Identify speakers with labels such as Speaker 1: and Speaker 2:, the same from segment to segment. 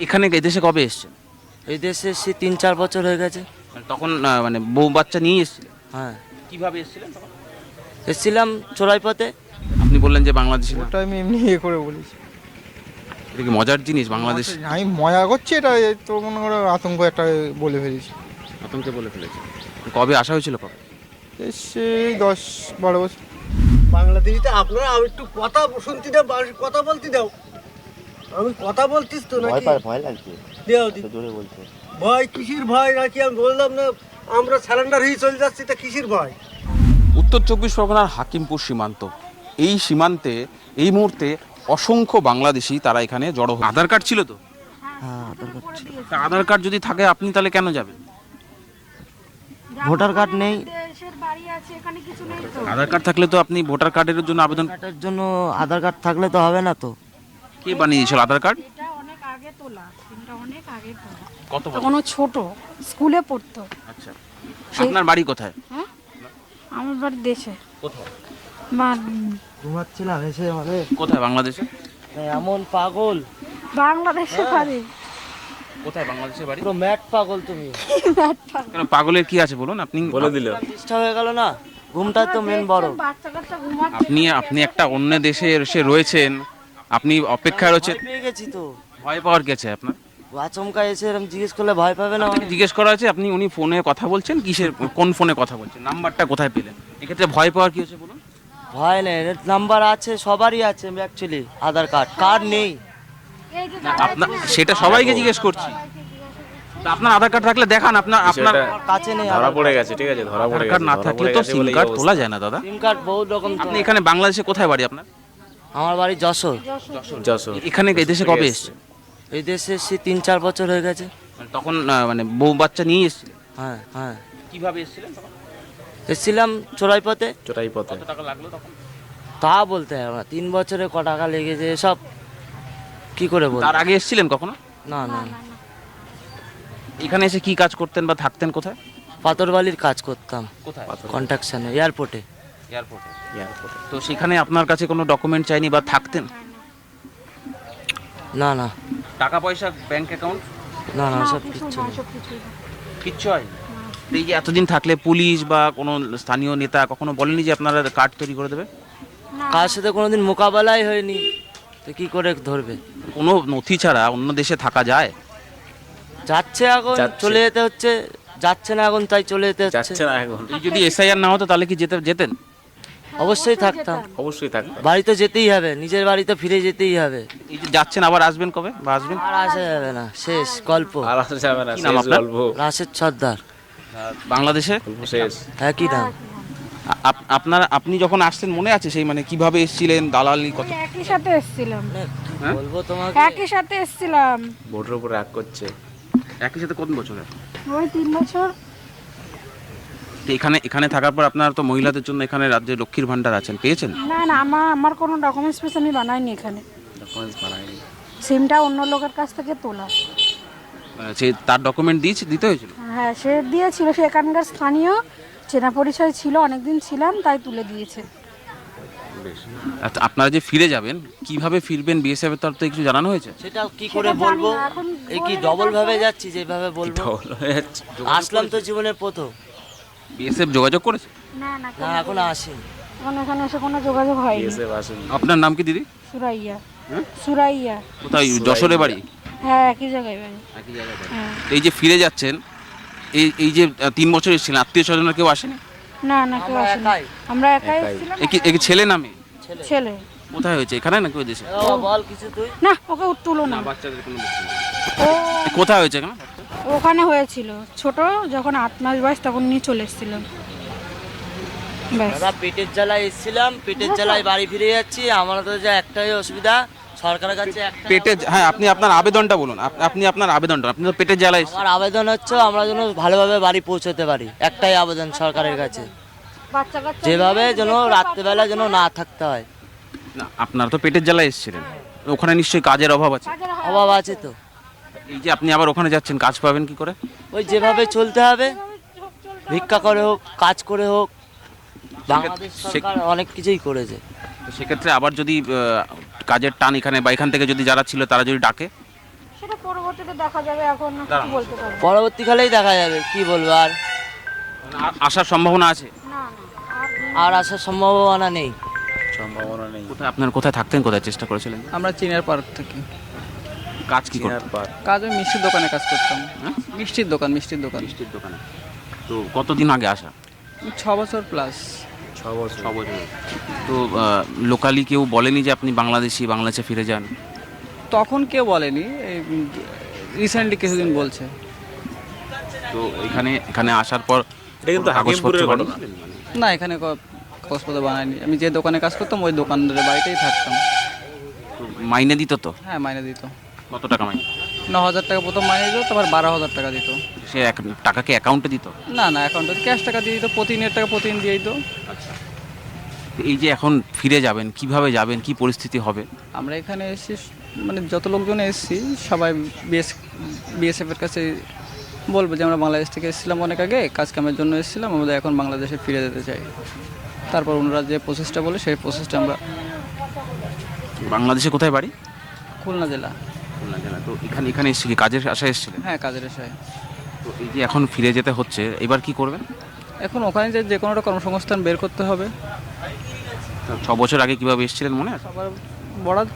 Speaker 1: এখানে এদেশে কবে এসছেন?
Speaker 2: এই দেশে এসে তিন চার বছর হয়ে গেছে।
Speaker 1: মানে তখন আহ, মানে বউ বাচ্চা নিয়ে এসেছিলেন?
Speaker 2: হ্যাঁ।
Speaker 1: কীভাবে এসেছিলেন তখন?
Speaker 2: এসেছিলাম চোরাই পথে
Speaker 1: আপনি বললেন যে বাংলাদেশি না।
Speaker 3: ওটা আমি এমনি ইয়ে করে বলেছি।
Speaker 1: এটা কি মজার জিনিস বাংলাদেশ?
Speaker 3: আমি মজা করছি এটা তো মনে করো আতঙ্ক একটা বলে ফেলেছি।
Speaker 1: আতঙ্কে বলে ফেলেছে। কবে আসা হয়েছিল কবে?
Speaker 3: এসে দশ বারো বছর।
Speaker 4: বাংলাদেশিতে আপনারা আমি একটু কথা শুনতে দাও বা- কথা বলতে দাও। আমি কথা বলতিস তো নাকি?
Speaker 2: ভয় লাগছে।
Speaker 4: দেও দি।
Speaker 2: জোরে বলছে।
Speaker 4: ভয় কিসির ভয়? নাকি আমি বললাম না আমরা স্যালেন্ডার হয়ে চলে যাচ্ছি তা কিসির ভয়?
Speaker 1: উত্তর চব্বিশ পরগনার হাকিমপুর সীমান্ত। এই সীমান্তে এই মুহূর্তে অসংখ্য বাংলাদেশি তারা এখানে জড়ো হয় আধার কার্ড ছিল তো?
Speaker 2: হ্যাঁ আধার কার্ড ছিল।
Speaker 1: তা আধার কার্ড যদি থাকে আপনি তাহলে কেন যাবেন?
Speaker 2: ভোটার কার্ড নেই।
Speaker 5: দেশের বাড়ি আছে এখানে কিছু নেই তো।
Speaker 1: আধার কার্ড থাকলে তো আপনি ভোটার কার্ডের জন্য আবেদন
Speaker 2: কার্ডের জন্য আধার কার্ড থাকলে তো হবে না তো।
Speaker 1: কে বানিয়ে দিয়েছিল আধার কার্ড?
Speaker 5: এটা অনেক আগে তোলা এটা অনেক আগে তোলা।
Speaker 1: কত বছর?
Speaker 5: তখন ও ছোট স্কুলে পড়তো।
Speaker 1: আচ্ছা। আপনার বাড়ি কোথায়?
Speaker 5: হ্যাঁ? আমার বাড়ি দেশে।
Speaker 1: কোথায়?
Speaker 5: বা
Speaker 2: ঘুমাচ্ছিলাম এসে আমাদের।
Speaker 1: কোথায় বাংলাদেশে?
Speaker 2: এমন পাগল।
Speaker 5: বাংলাদেশে বাড়ি।
Speaker 1: কোথায় বাংলাদেশের বাড়ি?
Speaker 2: পুরো ম্যাট পাগল তুমি।
Speaker 1: কেন পাগলের কি আছে বলুন আপনি? বলে দিল।
Speaker 2: ডিস্টার্ব হয়ে গেল না? ঘুমটা তো মেন বড়।
Speaker 1: আপনি আপনি একটা অন্য দেশে এসে রয়েছেন। আপনি অপেক্ষায় রয়েছেন?
Speaker 2: ভয় পেয়ে গেছি তো।
Speaker 1: ভয় পাওয়ার গেছে আপনার?
Speaker 2: আচমকা এসে এরকম জিজ্ঞেস করলে ভয় পাবে না
Speaker 1: আপনাকে জিজ্ঞেস করা আছে আপনি উনি ফোনে কথা বলছেন কিসের কোন ফোনে কথা বলছেন? নাম্বারটা কোথায় পেলেন? এক্ষেত্রে ভয় পাওয়ার কি হচ্ছে বলুন?
Speaker 2: ভয় নেই নাম্বার আছে সবারই আছে অ্যাকচুয়ালি আধার কার্ড কার্ড নেই।
Speaker 1: আপনার সেটা সবাইকে জিজ্ঞেস করছি। তা আপনার আধার কার্ড থাকলে দেখান আপনার আপনার
Speaker 2: কাছে নেই
Speaker 6: ধরা পড়ে গেছে ঠিক আছে ধরা
Speaker 1: আধার
Speaker 6: পড়ে
Speaker 1: কার্ড না
Speaker 6: ধরা
Speaker 1: থাকলে
Speaker 6: পড়ে
Speaker 1: তো
Speaker 6: গেছে
Speaker 1: সিম
Speaker 6: বলে
Speaker 1: কার্ড
Speaker 6: অবস্থা।
Speaker 1: তোলা যায় না দাদা।
Speaker 2: সিম কার্ড বহুত রকম তো।
Speaker 1: আপনি এখানে বাংলাদেশে কোথায় বাড়ি আপনার?
Speaker 2: আমার বাড়ি যশোর।
Speaker 6: যশোর।
Speaker 1: এখানে এদেশে কবে এসছে?
Speaker 2: এই দেশে এসে তিন চার বছর হয়ে গেছে।
Speaker 1: মানে তখন আহ, মানে বউ বাচ্চা নিয়ে এসেছিলেন
Speaker 2: হ্যাঁ হ্যাঁ।
Speaker 1: কীভাবে এসেছিলেন তখন?
Speaker 2: এসেছিলাম চোরাই পথে
Speaker 6: চোরাই পথে
Speaker 1: কত টাকা লাগল তখন?
Speaker 2: তা বলতে হবে না তিন বছরে ক টাকা লেগেছে সব কি করে বল
Speaker 1: তার আগে এসেছিলেন কখনো?
Speaker 2: না না না।
Speaker 1: এখানে এসে কি কাজ করতেন বা থাকতেন কোথায়?
Speaker 2: পাথরবালির কাজ করতাম।
Speaker 1: কোথায়?
Speaker 2: কন্ট্রাকশনে এয়ারপোর্টে।
Speaker 1: এয়ারপোর্টে।
Speaker 6: এয়ারপোর্টে।
Speaker 1: তো সেখানে আপনার কাছে কোনো ডকুমেন্ট চাইনি বা থাকতেন?
Speaker 2: না না।
Speaker 1: টাকা পয়সা ব্যাংক অ্যাকাউন্ট?
Speaker 2: না না সব
Speaker 5: কিছু
Speaker 2: কিচ্ছু নেই।
Speaker 1: কিচ্ছু হয় এই যে এতদিন থাকলে পুলিশ বা কোনো স্থানীয় নেতা কখনো বলেনি যে আপনারা কার্ড তৈরি করে দেবে?
Speaker 2: কার সাথে কোনোদিন মোকাবেলাই হয়নি? তো কি করে ধরবে?
Speaker 1: কোনো নথি ছাড়া অন্য দেশে থাকা যায়?
Speaker 2: যাচ্ছে এখন চলে যেতে হচ্ছে। যাচ্ছে না এখন তাই চলে যেতে হচ্ছে।
Speaker 6: যাচ্ছে না এখন।
Speaker 1: এই যদি এসআইআর না হতো তাহলে কি যেতে যেতেন?
Speaker 2: অবশ্যই থাকতাম।
Speaker 6: অবশ্যই থাকবে
Speaker 2: বাড়িতে যেতেই হবে নিজের বাড়িতে ফিরে যেতেই হবে।
Speaker 1: এই যে যাচ্ছেন আবার আসবেন কবে? বা আসবেন?
Speaker 2: আর আসা যাবে না শেষ গল্প।
Speaker 6: আর আসা যাবে না
Speaker 1: নাম
Speaker 6: শেষ
Speaker 1: আপনার?
Speaker 6: গল্প।
Speaker 2: রাশেদ সর্দার।
Speaker 1: বাংলাদেশে?
Speaker 6: শেষ।
Speaker 2: একই নাম?
Speaker 1: আ- আপ- আপনার আপনি যখন আসছেন মনে আছে সেই মানে কীভাবে এসেছিলেন দালালি কত
Speaker 5: একই সাথে এসেছিলাম।
Speaker 1: হ্যাঁ?
Speaker 2: বলব তোমাকে
Speaker 5: একই সাথে এসেছিলাম।
Speaker 6: ভোটের উপর রাগ করছে।
Speaker 1: একই সাথে কত বছর
Speaker 5: ওই তিন বছর।
Speaker 1: তো এখানে এখানে থাকার পর আপনার তো মহিলাদের জন্য এখানে রাজ্যে লক্ষ্মীর ভান্ডার আছেন পেয়েছেন?
Speaker 5: না না আমার আমার কোনো ডকুমেন্টস পেস আমি বানাইনি এখানে।
Speaker 6: ডকুমেন্টস
Speaker 5: সিমটা অন্য লোকের কাছ থেকে তোলা।
Speaker 1: মানে সে তার ডকুমেন্ট দিয়েছে দিতে হয়েছিল?
Speaker 5: হ্যাঁ সে দিয়েছিল সে এখানকার স্থানীয় চেনা পরিচয় ছিল অনেকদিন ছিলাম তাই তুলে দিয়েছে।
Speaker 1: আচ্ছা, আপনারা যে ফিরে যাবেন কীভাবে ফিরবেন বিএসএফ এর তরফ থেকে কিছু জানানো হয়েছে?
Speaker 2: সেটা কি করে বলব? এই কি
Speaker 5: বলে
Speaker 2: ডবল ভাবে যাচ্ছি যেভাবে বলব? আসলাম তো জীবনের প্রথম।
Speaker 1: বিএসএফ যোগাযোগ করেছে?
Speaker 5: না না
Speaker 2: না এখন আসিনি।
Speaker 5: এখন এখানে এসে কোনো যোগাযোগ হয়নি।
Speaker 6: এসে আসেনি।
Speaker 1: আপনার নাম কি দিদি?
Speaker 5: সুরাইয়া। সুরাইয়া।
Speaker 1: কোথায় যশোরে বাড়ি?
Speaker 5: হ্যাঁ একই জায়গায় বাড়ি। হ্যাঁ।
Speaker 1: এই যে ফিরে যাচ্ছেন এই এই যে তিন বছর এসেছিলেন আত্মীয় স্বজনের কেউ আসেনি?
Speaker 5: না না কেউ
Speaker 2: আমরা
Speaker 5: আসেনি।
Speaker 2: একাই।
Speaker 5: আমরা একাই
Speaker 6: একাই।
Speaker 5: এসেছিলাম।
Speaker 1: এ কি ছেলে নামে
Speaker 5: ছেলে।
Speaker 1: কোথায় হয়েছে? এখানে নাকি ওই দেশে?
Speaker 2: ও বল কিছু তুই?
Speaker 5: না ওকে তুলো না।
Speaker 1: বাচ্চাদের কোনো
Speaker 5: ও।
Speaker 1: কোথায় হয়েছে এখানে?
Speaker 5: ওখানে হয়েছিল। ছোট যখন আট মাস বয়স তখন নিয়ে চলে এসেছিলাম।
Speaker 2: দাদা পেটের জ্বালায় এসেছিলাম পেটের জ্বালায় বাড়ি ফিরে যাচ্ছি আমার তো যা একটাই অসুবিধা সরকারের কাছে
Speaker 1: পেটে হ্যাঁ আপনি আপনার আবেদনটা বলুন। আপনি আপনার আবেদনটা আপনি তো পেটের জ্বালায়।
Speaker 2: আমার আবেদন হচ্ছে আমরা যেন ভালোভাবে বাড়ি পৌঁছতে পারি একটাই আবেদন সরকারের কাছে। যেভাবে যেন রাত্রেবেলা যেন না থাকতে হয়।
Speaker 1: না আপনার তো পেটের জ্বালায় এসেছিলেন। ওখানে নিশ্চয়ই কাজের অভাব আছে।
Speaker 2: অভাব আছে তো।
Speaker 1: এই যে আপনি আবার ওখানে যাচ্ছেন কাজ পাবেন কি করে?
Speaker 2: ওই যেভাবে চলতে হবে ভিক্ষা করে হোক কাজ করে হোক বাংলাদেশ সরকার অনেক কিছুই করেছে।
Speaker 1: তো সেক্ষেত্রে আবার যদি আহ, কাজের টান এখানে বা এখান থেকে যদি যারা ছিল তারা যদি ডাকে?
Speaker 5: সেটা পরবর্তীতে দেখা যাবে এখন কিছু বলতে পারব।
Speaker 2: পরবর্তীকালেই দেখা যাবে কি বলব আর?
Speaker 1: আ- আসার সম্ভাবনা আছে?
Speaker 5: না না আর
Speaker 2: আর আসার সম্ভাবনা নেই।
Speaker 6: সম্ভাবনা নেই।
Speaker 1: কোথায় আপনার কোথায় থাকতেন কোথায় চেষ্টা করেছিলেন?
Speaker 7: আমরা চিনের পার্ক থেকে।
Speaker 1: কাজ কি করতেন
Speaker 7: কাজ ওই মিষ্টির দোকানে কাজ করতাম।
Speaker 1: হ্যাঁ?
Speaker 7: মিষ্টির দোকান মিষ্টির দোকান।
Speaker 1: মিষ্টির দোকানে। তো কতদিন আগে আসা?
Speaker 7: ছ বছর প্লাস
Speaker 6: ছ বছর।
Speaker 1: ছ বছর। তো লোকালি কেউ বলেনি যে আপনি বাংলাদেশি বাংলাদেশে ফিরে যান?
Speaker 7: তখন কেউ বলেনি এই রিসেন্টলি কিছুদিন বলছে।
Speaker 1: তো এখানে এখানে আসার পর
Speaker 6: এটা কিন্তু হাকিমপুরের
Speaker 1: কাগজপত্র
Speaker 6: ঘটনা।
Speaker 1: মানে।
Speaker 7: না এখানে কাগজপত্র বানায়নি। আমি যে দোকানে কাজ করতাম ওই দোকানদারের বাড়িতেই থাকতাম।
Speaker 1: তো মাইনে দিত তো?
Speaker 7: হ্যাঁ মাইনে দিত।
Speaker 1: কত টাকা মাইনে?
Speaker 7: ন হাজার টাকা প্রথম মাইনে দিত তারপর বারো হাজার টাকা দিত।
Speaker 1: সে এক টাকাকে অ্যাকাউন্টে দিত?
Speaker 7: না না অ্যাকাউন্টে ক্যাশ টাকা দিয়ে দিত প্রতিদিনের টাকা প্রতিদিন দিয়ে দিত।
Speaker 1: আচ্ছা। এই যে এখন ফিরে যাবেন কীভাবে যাবেন কি পরিস্থিতি হবে?
Speaker 7: আমরা এখানে এসে মানে যত লোকজন এসেছি সবাই বিএস বিএসএফের কাছে বলব যে আমরা বাংলাদেশ থেকে এসেছিলাম অনেক আগে কাজ কামের জন্য এসেছিলাম আমাদের এখন বাংলাদেশে ফিরে যেতে চাই। তারপর ওনারা যে প্রসেসটা বলে সেই প্রসেসটা আমরা
Speaker 1: বাংলাদেশে কোথায় বাড়ি?
Speaker 7: খুলনা জেলা।
Speaker 1: খুলনা জেলা তো এখানে এখানে এসেছি কাজের আশায় এসেছিলেন?
Speaker 7: হ্যাঁ কাজের এসে
Speaker 1: তো এই যে এখন ফিরে যেতে হচ্ছে এবার কি করবেন?
Speaker 7: এখন ওখানে যে যে কোনো একটা কর্মসংস্থান বের করতে হবে।
Speaker 1: ছ বছর আগে কীভাবে এসেছিলেন মনে আছে?
Speaker 7: আবার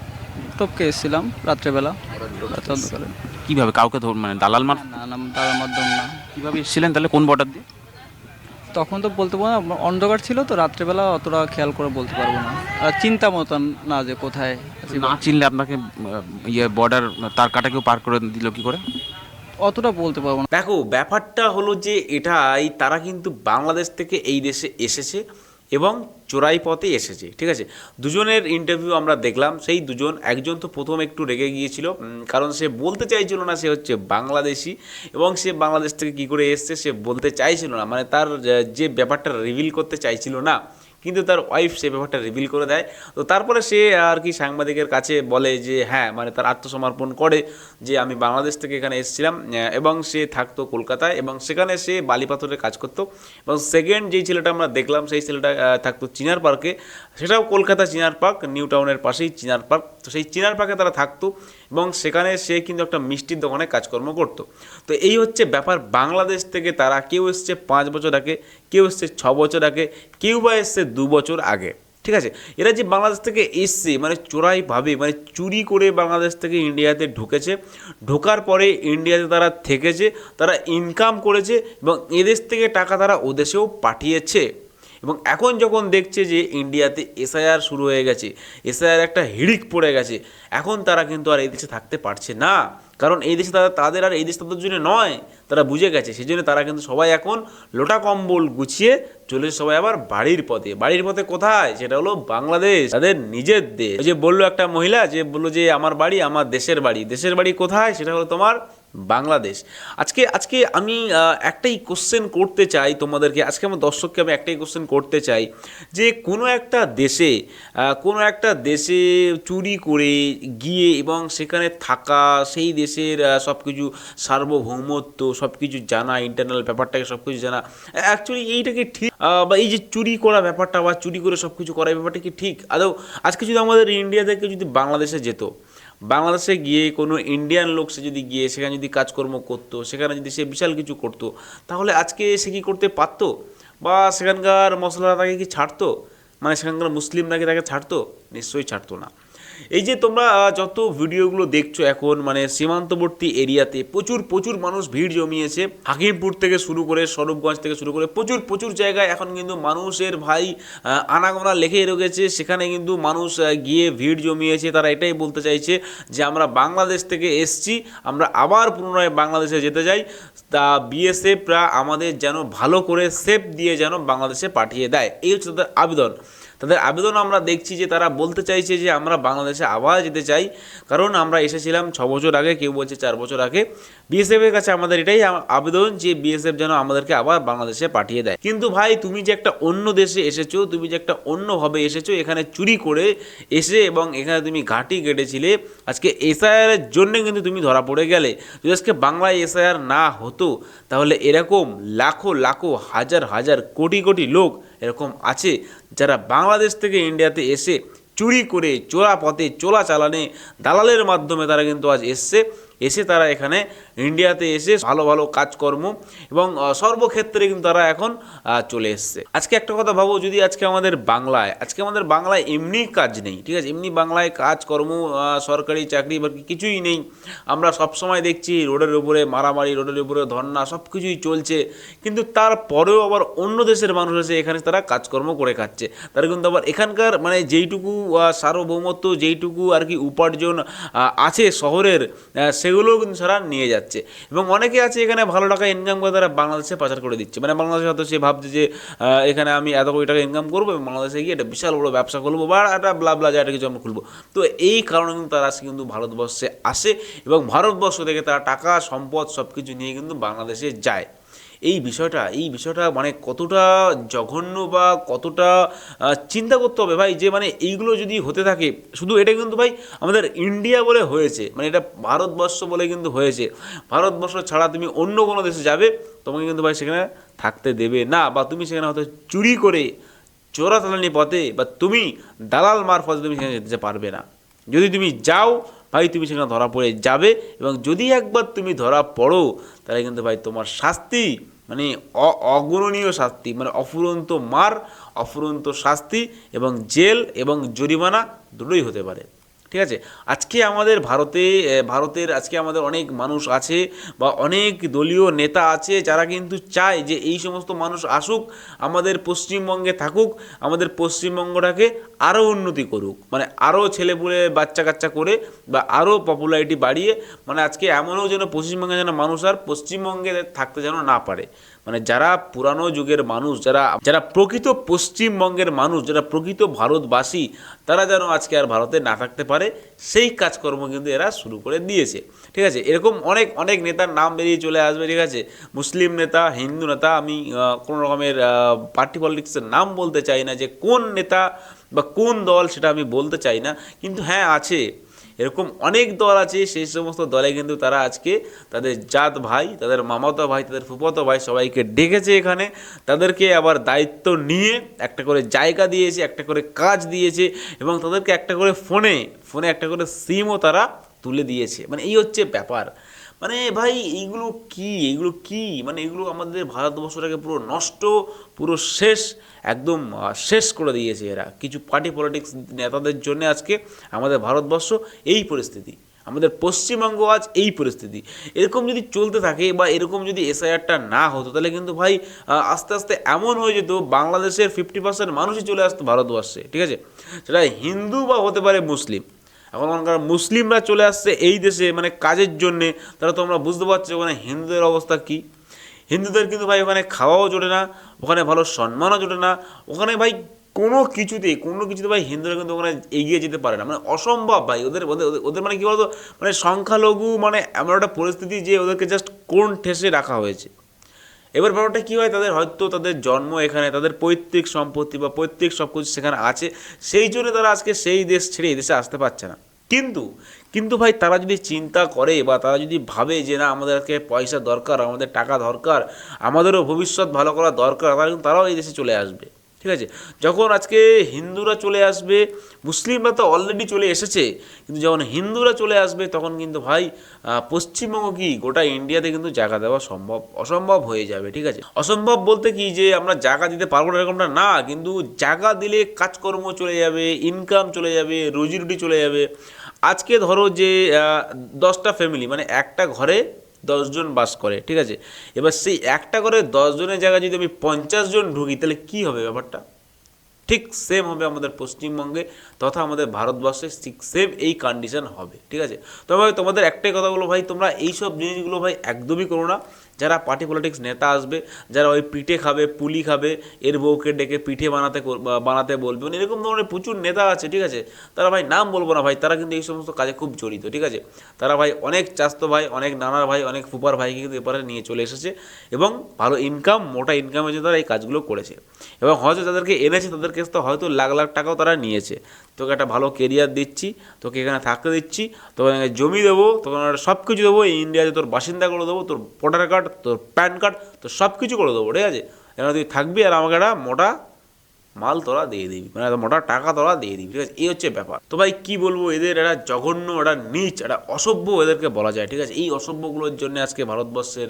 Speaker 7: টপকে এসেছিলাম রাত্রেবেলা। রাত্রে অন্ধকারে।
Speaker 1: কীভাবে? কাউকে ধর মানে দালাল মার
Speaker 7: না না তার মাধ্যম না।
Speaker 1: কীভাবে এসেছিলেন তাহলে? কোন বর্ডার দিয়ে?
Speaker 7: তখন তো বলতে পারব না অন্ধকার ছিল তো রাত্রেবেলা অতটা খেয়াল করে বলতে পারব না। আর চিন্তা মতন না যে কোথায়
Speaker 1: না চিনলে আপনাকে ইয়ে বর্ডার তার কাটা কেউ পার করে দিল কি করে?
Speaker 7: অতটা বলতে পারব না।
Speaker 6: দেখো ব্যাপারটা হলো যে এটাই তারা কিন্তু বাংলাদেশ থেকে এই দেশে এসেছে। এবং চোরাই পথে এসেছে, ঠিক আছে? দুজনের ইন্টারভিউ আমরা দেখলাম, সেই দুজন, একজন তো প্রথম একটু রেগে গিয়েছিল কারণ সে বলতে চাইছিল না সে হচ্ছে বাংলাদেশি, এবং সে বাংলাদেশ থেকে কী করে এসছে সে বলতে চাইছিল না মানে তার যে- ব্যাপারটা রিভিল করতে চাইছিল না কিন্তু তার ওয়াইফ সে ব্যাপারটা রিভিল করে দেয়। তো তারপরে সে আর কি সাংবাদিকের কাছে বলে যে হ্যাঁ মানে তার আত্মসমর্পণ করে যে আমি বাংলাদেশ থেকে এখানে এসেছিলাম এবং সে থাকতো কলকাতায়, এবং সেখানে সে বালি বালিপাথরের কাজ করতো। এবং সেকেন্ড যেই ছেলেটা আমরা দেখলাম, সেই ছেলেটা থাকতো চিনার পার্কে। সেটাও কলকাতা চিনার পার্ক, নিউ টাউনের পাশেই চিনার পার্ক। তো সেই চিনার পার্কে তারা থাকতো। এবং সেখানে সে কিন্তু একটা মিষ্টির দোকানে কাজকর্ম করতো। তো এই হচ্ছে ব্যাপার বাংলাদেশ থেকে তারা কেউ এসছে পাঁচ বছর আগে, কেউ এসছে ছ বছর আগে, কেউ বা এসছে দু বছর আগে, ঠিক আছে? এরা যে বাংলাদেশ থেকে এসছে মানে চোরাইভাবে মানে চুরি করে বাংলাদেশ থেকে ইন্ডিয়াতে ঢুকেছে, ঢোকার পরে ইন্ডিয়াতে তারা থেকেছে, তারা ইনকাম করেছে এবং এদেশ থেকে টাকা তারা ওদেশেও পাঠিয়েছে। এবং এখন যখন দেখছে যে ইন্ডিয়াতে এসআইআর শুরু হয়ে গেছে, এসআইআর একটা হিড়িক পড়ে গেছে, এখন তারা কিন্তু আর এই দেশে থাকতে পারছে না। কারণ এই দেশে তারা, তাদের আর এই দেশ তাদের জন্য নয়, তারা বুঝে গেছে। সেই জন্য তারা কিন্তু সবাই এখন লোটা কম্বল গুছিয়ে চলে সবাই আবার বাড়ির পথে। বাড়ির পথে কোথায়? সেটা হলো বাংলাদেশ, তাদের নিজের দেশ। যে বলল একটা মহিলা যে বলল যে, আমার বাড়ি, আমার দেশের বাড়ি। দেশের বাড়ি কোথায়? সেটা হলো তোমার বাংলাদেশ। আজকে আজকে আমি একটাই কোশ্চেন করতে চাই তোমাদেরকে। আজকে আমার দর্শককে আমি একটাই কোশ্চেন করতে চাই যে কোনো একটা দেশে কোনো একটা দেশে চুরি করে গিয়ে এবং সেখানে থাকা সেই দেশের সব কিছু সার্বভৌমত্ব সব কিছু জানা ইন্টারনাল ব্যাপারটাকে সব কিছু জানা অ্যাকচুয়ালি এইটাকে ঠিক? বা এই যে চুরি করা ব্যাপারটা বা চুরি করে সব কিছু করা ব্যাপারটা কি ঠিক? আদৌ আজকে যদি আমাদের ইন্ডিয়া থেকে যদি বাংলাদেশে যেত বাংলাদেশে গিয়ে কোনো ইন্ডিয়ান লোক সে যদি গিয়ে সেখানে যদি কাজকর্ম করতো, সেখানে যদি সে বিশাল কিছু করতো, তাহলে আজকে সে কী করতে পারতো? বা সেখানকার মশলা তাকে কি ছাড়তো? মানে সেখানকার মুসলিম নাকি তাকে ছাড়তো? নিশ্চয়ই ছাড়তো না। এই যে তোমরা যত ভিডিওগুলো দেখছ এখন মানে সীমান্তবর্তী এরিয়াতে প্রচুর প্রচুর মানুষ ভিড় জমিয়েছে। হাকিমপুর থেকে শুরু করে, স্বরূপগঞ্জ থেকে শুরু করে, প্রচুর প্রচুর জায়গায় এখন কিন্তু মানুষের ভাই আনাগোনা লেখে রেখেছে সেখানে কিন্তু মানুষ গিয়ে ভিড় জমিয়েছে। তারা এটাই বলতে চাইছে যে, আমরা বাংলাদেশ থেকে এসছি, আমরা আবার পুনরায় বাংলাদেশে যেতে চাই। তা বিএসএফরা আমাদের যেন ভালো করে সেফ দিয়ে যেন বাংলাদেশে পাঠিয়ে দেয়। এই হচ্ছে তাদের আবেদন। তাদের আবেদন আমরা দেখছি যে তারা বলতে চাইছে যে আমরা বাংলাদেশে আবার যেতে চাই। কারণ আমরা এসেছিলাম ছ বছর আগে, কেউ বলছে চার বছর আগে। বিএসএফ এর কাছে আমাদের এটাই আবেদন যে বিএসএফ যেন আমাদেরকে আবার বাংলাদেশে পাঠিয়ে দেয়। কিন্তু ভাই, তুমি যে একটা অন্য দেশে এসেছ, তুমি যে একটা অন্যভাবে এসেছ, এখানে চুরি করে এসে এবং এখানে তুমি ঘাঁটি কেটেছিলে, আজকে এসআইআর এর জন্য কিন্তু তুমি ধরা পড়ে গেলে। যদি আজকে বাংলায় এসআইআর না হতো, তাহলে এরকম লাখো লাখো, হাজার হাজার, কোটি কোটি লোক এরকম আছে। যারা বাংলাদেশ থেকে ইন্ডিয়াতে এসে চুরি করে চোরা পথে চোলা চালানে দালালের মাধ্যমে তারা কিন্তু আজ এসছে। এসে তারা এখানে ইন্ডিয়াতে এসে ভালো ভালো কাজকর্ম এবং সর্বক্ষেত্রে কিন্তু তারা এখন চলে এসছে। আজকে একটা কথা ভাবো, যদি আজকে আমাদের বাংলায়, আজকে আমাদের বাংলায় এমনি কাজ নেই, ঠিক আছে? এমনি বাংলায় কাজকর্ম সরকারি চাকরি বা কিছুই নেই। আমরা সবসময় দেখছি রোডের উপরে মারামারি, রোডের উপরে ধর্না সব কিছুই চলছে। কিন্তু তারপরেও আবার অন্য দেশের মানুষ এসে এখানে তারা কাজকর্ম করে খাচ্ছে। তারা কিন্তু আবার এখানকার মানে যেইটুকু সার্বভৌমত্ব, যেইটুকু আর কি উপার্জন আছে শহরের সেগুলোও কিন্তু তারা নিয়ে যাচ্ছে। এবং অনেকে আছে এখানে ভালো টাকা ইনকাম করে তারা বাংলাদেশে পাচার করে দিচ্ছে। মানে বাংলাদেশে হয়তো সে ভাবছে যে এখানে আমি এত কোটি টাকা ইনকাম করব এবং বাংলাদেশে গিয়ে একটা বিশাল বড় ব্যবসা খুলবো বা একটা ব্লা ব্লা জায়গাটা কিছু আমরা খুলবো। তো এই কারণে কিন্তু তারা আজকে কিন্তু ভারতবর্ষে আসে এবং ভারতবর্ষ থেকে তারা টাকা, সম্পদ সব কিছু নিয়ে কিন্তু বাংলাদেশে যায়। এই বিষয়টা এই বিষয়টা মানে কতটা জঘন্য বা কতটা চিন্তা করতে হবে ভাই? যে মানে এইগুলো যদি হতে থাকে, শুধু এটা কিন্তু ভাই আমাদের ইন্ডিয়া বলে হয়েছে মানে এটা ভারতবর্ষ বলে কিন্তু হয়েছে। ভারতবর্ষ ছাড়া তুমি অন্য কোনো দেশে যাবে, তোমাকে কিন্তু ভাই সেখানে থাকতে দেবে না, বা তুমি সেখানে হয়তো চুরি করে চোরা চোরাচালানি পথে, বা তুমি দালাল মারফতে তুমি সেখানে যেতে পারবে না। যদি তুমি যাও ভাই তুমি সেখানে ধরা পড়ে যাবে এবং যদি একবার তুমি ধরা পড়ো, তাহলে কিন্তু ভাই তোমার শাস্তি মানে অগুণনীয় শাস্তি মানে অফুরন্ত মার, অফুরন্ত শাস্তি এবং জেল এবং জরিমানা দুটোই হতে পারে। ঠিক আছে? আজকে আমাদের ভারতে ভারতের আজকে আমাদের অনেক মানুষ আছে বা অনেক দলীয় নেতা আছে যারা কিন্তু চায় যে এই সমস্ত মানুষ আসুক, আমাদের পশ্চিমবঙ্গে থাকুক, আমাদের পশ্চিমবঙ্গটাকে আরও উন্নতি করুক। মানে আরও ছেলেপুলে বাচ্চা কাচ্চা করে বা আরও পপুলারিটি বাড়িয়ে মানে আজকে এমনও যেন পশ্চিমবঙ্গে যেন মানুষ আর পশ্চিমবঙ্গে থাকতে যেন না পারে। মানে যারা পুরানো যুগের মানুষ, যারা যারা প্রকৃত পশ্চিমবঙ্গের মানুষ, যারা প্রকৃত ভারতবাসী, তারা যেন আজকে আর ভারতে না থাকতে পারে, সেই কাজকর্ম কিন্তু এরা শুরু করে দিয়েছে। ঠিক আছে? এরকম অনেক অনেক নেতার নাম বেরিয়ে চলে আসবে, ঠিক আছে? মুসলিম নেতা, হিন্দু নেতা, আমি কোনো রকমের পার্টি পলিটিক্সের নাম বলতে চাই না যে কোন নেতা বা কোন দল, সেটা আমি বলতে চাই না। কিন্তু হ্যাঁ আছে। এরকম অনেক দল আছে, সেই সমস্ত দলে কিন্তু তারা আজকে তাদের জাত ভাই, তাদের মামাতো ভাই, তাদের ফুপাতো ভাই সবাইকে ডেকেছে এখানে। তাদেরকে আবার দায়িত্ব নিয়ে একটা করে জায়গা দিয়েছে, একটা করে কাজ দিয়েছে এবং তাদেরকে একটা করে ফোনে ফোনে একটা করে সিমও তারা তুলে দিয়েছে। মানে এই হচ্ছে ব্যাপার। মানে ভাই, এইগুলো কি? এইগুলো কি? মানে এগুলো আমাদের ভারতবর্ষটাকে পুরো নষ্ট, পুরো শেষ, একদম শেষ করে দিয়েছে এরা। কিছু পার্টি পলিটিক্স নেতাদের জন্য আজকে আমাদের ভারতবর্ষ এই পরিস্থিতি। আমাদের পশ্চিমবঙ্গ আজ এই পরিস্থিতি। এরকম যদি চলতে থাকে বা এরকম যদি এসআইআরটা না হতো, তাহলে কিন্তু ভাই আস্তে আস্তে এমন হয়ে যেত, বাংলাদেশের ফিফটি পার্সেন্ট মানুষই চলে আসতো ভারতবর্ষে, ঠিক আছে? সেটা হিন্দু বা হতে পারে মুসলিম। এখন ওখানকার মুসলিমরা চলে আসছে এই দেশে মানে কাজের জন্যে। তারা তোমরা বুঝতে পারছ ওখানে হিন্দুদের অবস্থা কী? হিন্দুদের কিন্তু ভাই ওখানে খাওয়াও জোটে না, ওখানে ভালো সম্মানও জোটে না। ওখানে ভাই কোনো কিছুতেই, কোনো কিছুতে ভাই হিন্দুরা কিন্তু ওখানে এগিয়ে যেতে পারে না। মানে অসম্ভব ভাই, ওদের- ওদের মানে কী বলতো? মানে সংখ্যালঘু মানে এমন একটা পরিস্থিতি যে ওদেরকে জাস্ট কোন ঠেসে রাখা হয়েছে। এবার ব্যাপারটা কী হয়? তাদের হয়তো তাদের জন্ম এখানে, তাদের পৈতৃক সম্পত্তি বা পৈতৃক সব কিছু সেখানে আছে। সেই জন্য তারা আজকে সেই দেশ ছেড়ে এই দেশে আসতে পারছে না। কিন্তু কিন্তু ভাই তারা যদি চিন্তা করে বা তারা যদি ভাবে যে না আমাদেরকে পয়সা দরকার, আমাদের টাকা দরকার, আমাদেরও ভবিষ্যৎ ভালো করা দরকার তারা কিন্তু তারাও এই দেশে চলে আসবে। ঠিক আছে? যখন আজকে হিন্দুরা চলে আসবে, মুসলিমরা তো অলরেডি চলে এসেছে, কিন্তু যখন হিন্দুরা চলে আসবে, তখন কিন্তু ভাই পশ্চিমবঙ্গ কি? গোটা ইন্ডিয়াতে কিন্তু জায়গা দেওয়া সম্ভব, অসম্ভব হয়ে যাবে, ঠিক আছে? অসম্ভব বলতে কি যে, আমরা জায়গা দিতে পারব না এরকমটা না, কিন্তু জায়গা দিলে কাজকর্ম চলে যাবে ইনকাম চলে যাবে রুজি রুটি চলে যাবে। আজকে ধরো যে দশটা ফ্যামিলি মানে একটা ঘরে দশজন বাস করে, ঠিক আছে? এবার সেই একটা করে দশজনের জায়গায় যদি আমি পঞ্চাশ জন ঢুকি, তাহলে কী হবে ব্যাপারটা? ঠিক সেম হবে আমাদের পশ্চিমবঙ্গে তথা আমাদের ভারতবর্ষে, ঠিক সেম এই কন্ডিশন হবে, ঠিক আছে? তবে তোমাদের একটাই কথা বলো ভাই, তোমরা এইসব জিনিসগুলো ভাই একদমই করো না। যারা পার্টি পলিটিক্স নেতা আসবে, যারা ওই পিঠে খাবে, পুলি খাবে, এর বউকে ডেকে পিঠে বানাতে বানাতে বলবে মানে এরকম ধরনের প্রচুর নেতা আছে, ঠিক আছে? তারা ভাই নাম বলব না ভাই, তারা কিন্তু এই সমস্ত কাজে খুব জড়িত, ঠিক আছে? তারা ভাই অনেক চাস্ত ভাই, অনেক নানার ভাই, অনেক ফুপার ভাইকে কিন্তু এপারে নিয়ে চলে এসেছে এবং ভালো ইনকাম মোটা ইনকামের জন্য তারা এই কাজগুলো করেছে। এবং হয়তো যাদেরকে এনেছে, তাদের কাছ থেকে হয়তো লাখ লাখ টাকাও তারা নিয়েছে। তোকে একটা ভালো কেরিয়ার দিচ্ছি, তোকে এখানে থাকতে দিচ্ছি, তোকে জমি দেবো, তোকে সব কিছু দেবো, এই ইন্ডিয়াতে তোর বাসিন্দা করে দেবো, তোর ভোটার কার্ড তোর প্যান কার্ড, তোর সব কিছু করে দেবো, ঠিক আছে? এখানে তুই থাকবি আর আমাকে একটা মোটা মাল তোরা দিয়ে দিবি মানে মোটা টাকা তোরা দিয়ে দিবি, ঠিক আছে? এই হচ্ছে ব্যাপার। তো ভাই, কি বলব? এদের একটা জঘন্য, একটা নিচ, একটা অসভ্য এদেরকে বলা যায়, ঠিক আছে? এই অসভ্যগুলোর জন্য আজকে ভারতবর্ষের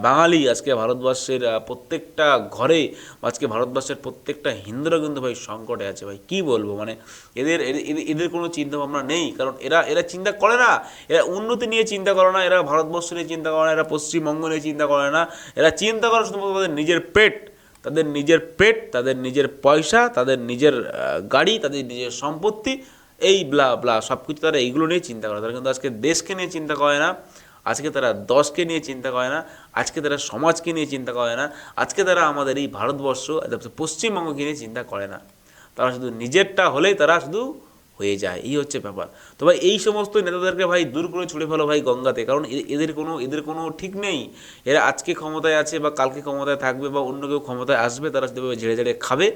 Speaker 6: বাঙালি, আজকে ভারতবর্ষের প্রত্যেকটা ঘরে, আজকে ভারতবর্ষের প্রত্যেকটা হিন্দুরা কিন্তু ভাই সংকটে আছে ভাই, কি বলব? মানে এদের, এদের- কোনো চিন্তা ভাবনা নেই, কারণ এরা এরা চিন্তা করে না। এরা উন্নতি নিয়ে চিন্তা করে না, এরা ভারতবর্ষ নিয়ে চিন্তা করে না, এরা পশ্চিমবঙ্গ নিয়ে চিন্তা করে না। এরা চিন্তা করে শুধুমাত্র নিজের পেট। তাদের নিজের পেট, তাদের নিজের পয়সা, তাদের নিজের গাড়ি, তাদের নিজের সম্পত্তি, এই ব্লা ব্লা সব কিছু তারা এইগুলো নিয়ে চিন্তা করে। তারা কিন্তু আজকে দেশকে নিয়ে চিন্তা করে না, আজকে তারা দশকে নিয়ে চিন্তা করে না, আজকে তারা সমাজকে নিয়ে চিন্তা করে না, আজকে তারা আমাদের এই ভারতবর্ষ পশ্চিমবঙ্গকে নিয়ে চিন্তা করে না। তারা শুধু নিজেরটা হলেই তারা শুধু হয়ে যায়। এই হচ্ছে ব্যাপার। তো ভাই এই সমস্ত নেতাদেরকে ভাই দূর করে ছুড়ে ফেলো ভাই গঙ্গাতে। কারণ এদের কোনো এদের কোনো ঠিক নেই। এরা আজকে ক্ষমতায় আছে বা কালকে ক্ষমতায় থাকবে বা অন্য কেউ ক্ষমতায় আসবে, তারা শুধু ঝেড়ে ঝেড়ে খাবে,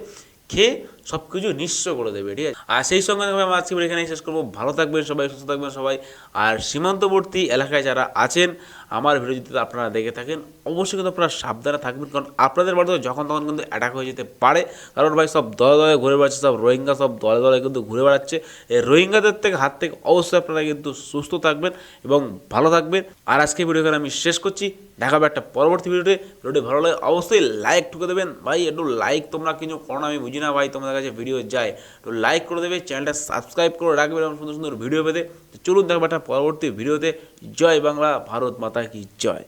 Speaker 6: খেয়ে সব কিছু নিঃস্ব করে দেবে, ঠিক আছে? আর সেই সঙ্গে আমি আজকে এখানে শেষ করব। ভালো থাকবেন সবাই, সুস্থ থাকবেন সবাই। আর সীমান্তবর্তী এলাকায় যারা আছেন আমার ভিডিও যদি আপনারা দেখে থাকেন, অবশ্যই কিন্তু আপনারা সাবধানে থাকবেন, কারণ আপনাদের বাড়িতে যখন তখন কিন্তু অ্যাটাক হয়ে যেতে পারে। কারণ ভাই সব দলে দলে ঘুরে বেড়াচ্ছে, সব রোহিঙ্গা সব দলে দলে কিন্তু ঘুরে বেড়াচ্ছে। এই রোহিঙ্গাদের থেকে, হাত থেকে অবশ্যই আপনারা কিন্তু সুস্থ থাকবেন এবং ভালো থাকবেন। আর আজকে ভিডিও এখানে আমি শেষ করছি। দেখাবো একটা পরবর্তী ভিডিওতে ভিডিওটি ভালো লাগে অবশ্যই লাইক ঠুকে দেবেন। ভাই, একটু লাইক তোমরা কিছু করো আমি বুঝি না ভাই তোমাদের কাছে ভিডিও যায়। একটু লাইক করে দেবে চ্যানেলটা সাবস্ক্রাইব করে রাখবে এরকম সুন্দর সুন্দর ভিডিও পেতে। চলুন দেখাবো একটা পরবর্তী ভিডিওতে জয় বাংলা, ভারত মাতা কি জয়